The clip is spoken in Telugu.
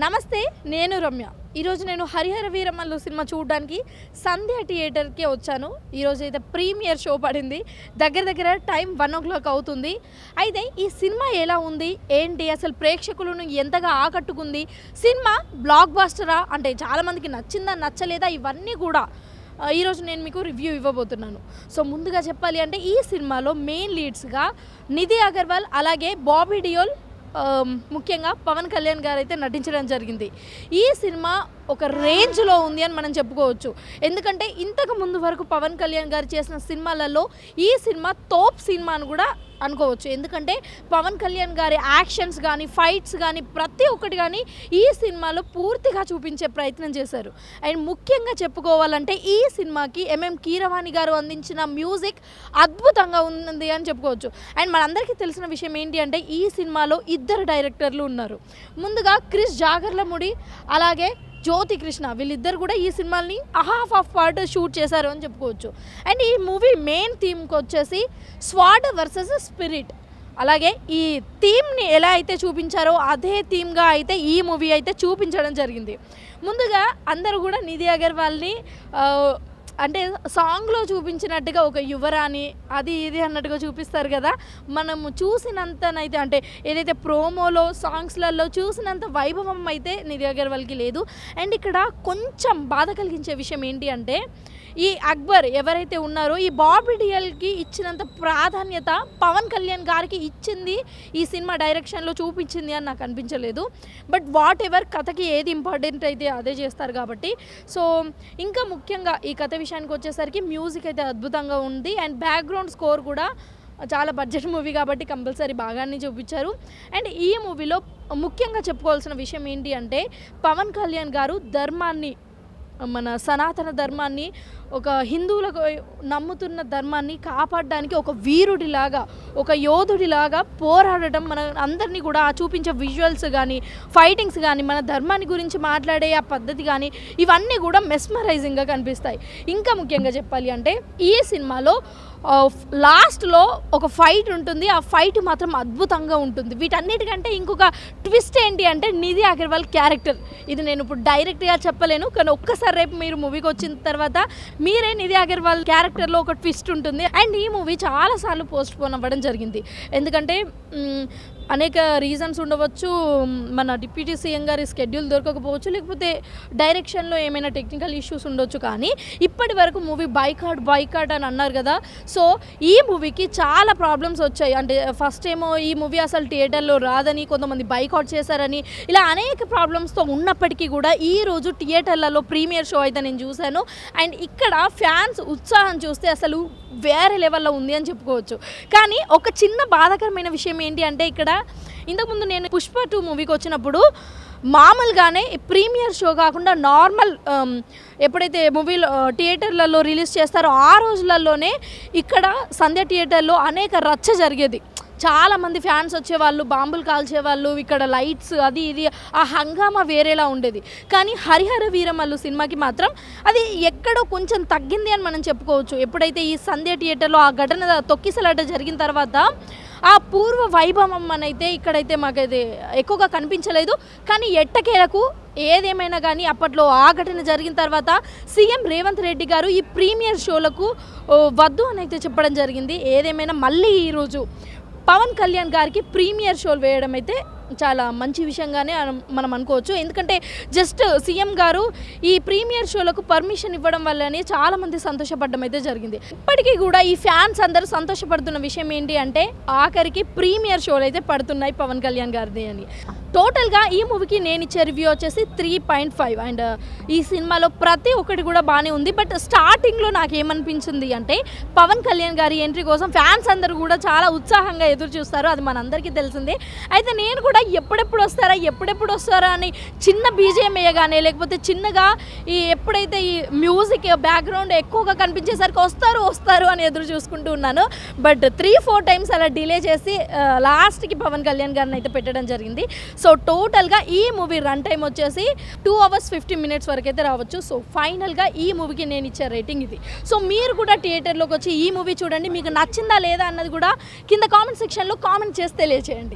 నమస్తే నేను రమ్య. ఈరోజు నేను హరిహర వీరమల్లు సినిమా చూడడానికి సంధ్య థియేటర్కి వచ్చాను. ఈరోజు అయితే ప్రీమియర్ షో పడింది. దగ్గర దగ్గర టైం వన్ ఓ క్లాక్ అవుతుంది. అయితే ఈ సినిమా ఎలా ఉంది? ఏంటి? అసలు ప్రేక్షకులను ఎంతగా ఆకట్టుకుంది? సినిమా బ్లాక్ బాస్టరా అంటే చాలామందికి నచ్చిందా నచ్చలేదా? ఇవన్నీ కూడా ఈరోజు నేను మీకు రివ్యూ ఇవ్వబోతున్నాను. సో ముందుగా చెప్పాలి అంటే ఈ సినిమాలో మెయిన్ లీడ్స్గా నిధి అగర్వాల్ అలాగే బాబీ డియోల్ ముఖ్యంగా పవన్ కళ్యాణ్ గారు అయితే నటించడం జరిగింది. ఈ సినిమా ఒక రేంజ్లో ఉంది అని మనం చెప్పుకోవచ్చు. ఎందుకంటే ఇంతకు ముందు వరకు పవన్ కళ్యాణ్ గారు చేసిన సినిమాలలో ఈ సినిమా తోప్ సినిమా అని కూడా అనుకోవచ్చు. ఎందుకంటే పవన్ కళ్యాణ్ గారి యాక్షన్స్ కానీ ఫైట్స్ కానీ ప్రతి ఒక్కటి కానీ ఈ సినిమాలో పూర్తిగా చూపించే ప్రయత్నం చేశారు. అండ్ ముఖ్యంగా చెప్పుకోవాలంటే ఈ సినిమాకి ఎంఎం కీరవాణి గారు అందించిన మ్యూజిక్ అద్భుతంగా ఉంది అని చెప్పుకోవచ్చు. అండ్ మనందరికీ తెలిసిన విషయం ఏంటి అంటే ఈ సినిమాలో ఇద్దరు డైరెక్టర్లు ఉన్నారు. ముందుగా క్రిస్ జాగర్లముడి అలాగే జ్యోతి కృష్ణ వీళ్ళిద్దరు కూడా ఈ సినిమాని హాఫ్ ఆఫ్ పార్ట్ షూట్ చేశారు అని చెప్పుకోవచ్చు. అండ్ ఈ మూవీ మెయిన్ థీమ్కి వచ్చేసి స్వాడ్ వర్సెస్ స్పిరిట్ అలాగే ఈ థీమ్ని ఎలా అయితే చూపించారో అదే థీమ్గా అయితే ఈ మూవీ అయితే చూపించడం జరిగింది. ముందుగా అందరూ కూడా నిధి అగర్వాల్ని అంటే సాంగ్లో చూపించినట్టుగా ఒక యువరాణి అది ఇది అన్నట్టుగా చూపిస్తారు కదా. మనము చూసినంతనైతే అంటే ఏదైతే ప్రోమోలో సాంగ్స్లలో చూసినంత వైభవం అయితే నిధి అగర్వాల్కి లేదు. అండ్ ఇక్కడ కొంచెం బాధ కలిగించే విషయం ఏంటి అంటే ఈ అక్బర్ ఎవరైతే ఉన్నారో ఈ బాబీ డియల్కి ఇచ్చినంత ప్రాధాన్యత పవన్ కళ్యాణ్ గారికి ఇచ్చింది ఈ సినిమా డైరెక్షన్లో చూపించింది అని నాకు అనిపించలేదు. బట్ వాట్ ఎవర్ కథకి ఏది ఇంపార్టెంట్ అయితే అదే చేస్తారు కాబట్టి. సో ఇంకా ముఖ్యంగా ఈ కథ విషయానికి వచ్చేసరికి మ్యూజిక్ అయితే అద్భుతంగా ఉంది. అండ్ బ్యాక్గ్రౌండ్ స్కోర్ కూడా చాలా బడ్జెట్ మూవీ కాబట్టి కంపల్సరీ బాగానే చూపించారు. అండ్ ఈ మూవీలో ముఖ్యంగా చెప్పుకోవాల్సిన విషయం ఏంటి అంటే పవన్ కళ్యాణ్ గారు ధర్మాన్ని మన సనాతన ధర్మాన్ని ఒక హిందువులకు నమ్ముతున్న ధర్మాన్ని కాపాడడానికి ఒక వీరుడిలాగా ఒక యోధుడిలాగా పోరాడటం మన అందరినీ కూడా ఆ చూపించే విజువల్స్ కానీ ఫైటింగ్స్ కానీ మన ధర్మాన్ని గురించి మాట్లాడే ఆ పద్ధతి కానీ ఇవన్నీ కూడా మెస్మరైజింగ్గా కనిపిస్తాయి. ఇంకా ముఖ్యంగా చెప్పాలి అంటే ఈ సినిమాలో లాస్ట్లో ఒక ఫైట్ ఉంటుంది. ఆ ఫైట్ మాత్రం అద్భుతంగా ఉంటుంది. వీటన్నిటికంటే ఇంకొక ట్విస్ట్ ఏంటి అంటే నిధి అగర్వాల్ క్యారెక్టర్ ఇది నేను ఇప్పుడు డైరెక్ట్గా చెప్పలేను. కానీ ఒక్కసారి రేపు మీరు మూవీకి వచ్చిన తర్వాత మీరే నిధి అగర్వాల్ క్యారెక్టర్లో ఒక ట్విస్ట్ ఉంటుంది. అండ్ ఈ మూవీ చాలాసార్లు పోస్ట్ పోన్ అవ్వడం జరిగింది. ఎందుకంటే అనేక రీజన్స్ ఉండవచ్చు. మన డిప్యూటీ సీఎం గారి స్కెడ్యూల్ దొరకకపోవచ్చు. లేకపోతే డైరెక్షన్లో ఏమైనా టెక్నికల్ ఇష్యూస్ ఉండొచ్చు. కానీ ఇప్పటి వరకు మూవీ బైకాట్ బైకాట్ అని అన్నారు కదా. సో ఈ మూవీకి చాలా ప్రాబ్లమ్స్ వచ్చాయి. అంటే ఫస్ట్ ఏమో ఈ మూవీ అసలు థియేటర్లో రాదని కొంతమంది బైకౌట్ చేశారని ఇలా అనేక ప్రాబ్లమ్స్తో ఉన్నప్పటికీ కూడా ఈ రోజు థియేటర్లలో ప్రీమియర్ షో అయితే నేను చూశాను. అండ్ ఇక్కడ ఫ్యాన్స్ ఉత్సాహం చూస్తే అసలు వేరే లెవెల్లో ఉంది అని చెప్పుకోవచ్చు. కానీ ఒక చిన్న బాధాకరమైన విషయం ఏంటి అంటే ఇక్కడ ఇంతకుముందు నేను పుష్ప టూ మూవీకి వచ్చినప్పుడు మామూలుగానే ప్రీమియర్ షో కాకుండా నార్మల్ um, ఎప్పుడైతే మూవీలో uh, థియేటర్లలో రిలీజ్ చేస్తారో ఆ రోజులలోనే ఇక్కడ సంధ్య థియేటర్లో అనేక రచ్చ జరిగేది. చాలా మంది ఫ్యాన్స్ వచ్చేవాళ్ళు బాంబులు కాల్చేవాళ్ళు ఇక్కడ లైట్స్ అది ఇది ఆ హంగామా వేరేలా ఉండేది. కానీ హరిహర వీరమల్లు సినిమాకి మాత్రం అది ఎక్కడో కొంచెం తగ్గింది అని మనం చెప్పుకోవచ్చు. ఎప్పుడైతే ఈ సంధ్య థియేటర్లో ఆ ఘటన తొక్కిసలాట జరిగిన తర్వాత ఆ పూర్వ వైభవం అనైతే ఇక్కడైతే మాకైతే ఎక్కువగా కనిపించలేదు. కానీ ఎట్టకేలకు ఏదేమైనా కానీ అప్పట్లో ఆ ఘటన జరిగిన తర్వాత సీఎం రేవంత్ రెడ్డి గారు ఈ ప్రీమియర్ షోలకు వద్దు అని అయితే చెప్పడం జరిగింది. ఏదేమైనా మళ్ళీ ఈరోజు పవన్ కళ్యాణ్ గారికి ప్రీమియర్ షోలు వేయడం అయితే చాలా మంచి విషయంగానే మనం అనుకోవచ్చు. ఎందుకంటే జస్ట్ సీఎం గారు ఈ ప్రీమియర్ షోలకు పర్మిషన్ ఇవ్వడం వల్లనే చాలా మంది సంతోషపడడం అయితే జరిగింది. ఇప్పటికీ కూడా ఈ ఫ్యాన్స్ అందరూ సంతోషపడుతున్న విషయం ఏంటి అంటే ఆఖరికి ప్రీమియర్ షోలు అయితే పడుతున్నాయి పవన్ కళ్యాణ్ గారిది అని. టోటల్గా ఈ మూవీకి నేను ఇచ్చే రివ్యూ వచ్చేసి త్రీ పాయింట్ ఫైవ్. అండ్ ఈ సినిమాలో ప్రతి ఒక్కటి కూడా బాగానే ఉంది. బట్ స్టార్టింగ్లో నాకు ఏమనిపించింది అంటే పవన్ కళ్యాణ్ గారి ఎంట్రీ కోసం ఫ్యాన్స్ అందరూ కూడా చాలా ఉత్సాహంగా ఎదురు చూస్తారు. అది మనందరికీ తెలిసిందే. అయితే నేను కూడా ఎప్పుడెప్పుడు వస్తారా ఎప్పుడెప్పుడు వస్తారా అని చిన్న బీజేఎం వేయగానే లేకపోతే చిన్నగా ఈ ఎప్పుడైతే ఈ మ్యూజిక్ బ్యాక్గ్రౌండ్ ఎక్కువగా కనిపించేసరికి వస్తారు వస్తారు అని ఎదురు చూసుకుంటూ ఉన్నాను. బట్ త్రీ ఫోర్ టైమ్స్ అలా డిలే చేసి లాస్ట్కి పవన్ కళ్యాణ్ గారిని అయితే పెట్టడం జరిగింది. సో టోటల్గా ఈ మూవీ రన్ టైం వచ్చేసి టూ అవర్స్ ఫిఫ్టీ మినిట్స్ వరకు అయితే రావచ్చు. సో ఫైనల్గా ఈ మూవీకి నేను ఇచ్చే రేటింగ్ ఇది. సో మీరు కూడా థియేటర్లోకి వచ్చి ఈ మూవీ చూడండి. మీకు నచ్చిందా లేదా అన్నది కూడా కింద కామెంట్ సెక్షన్లో కామెంట్ చేసి తెలియజేయండి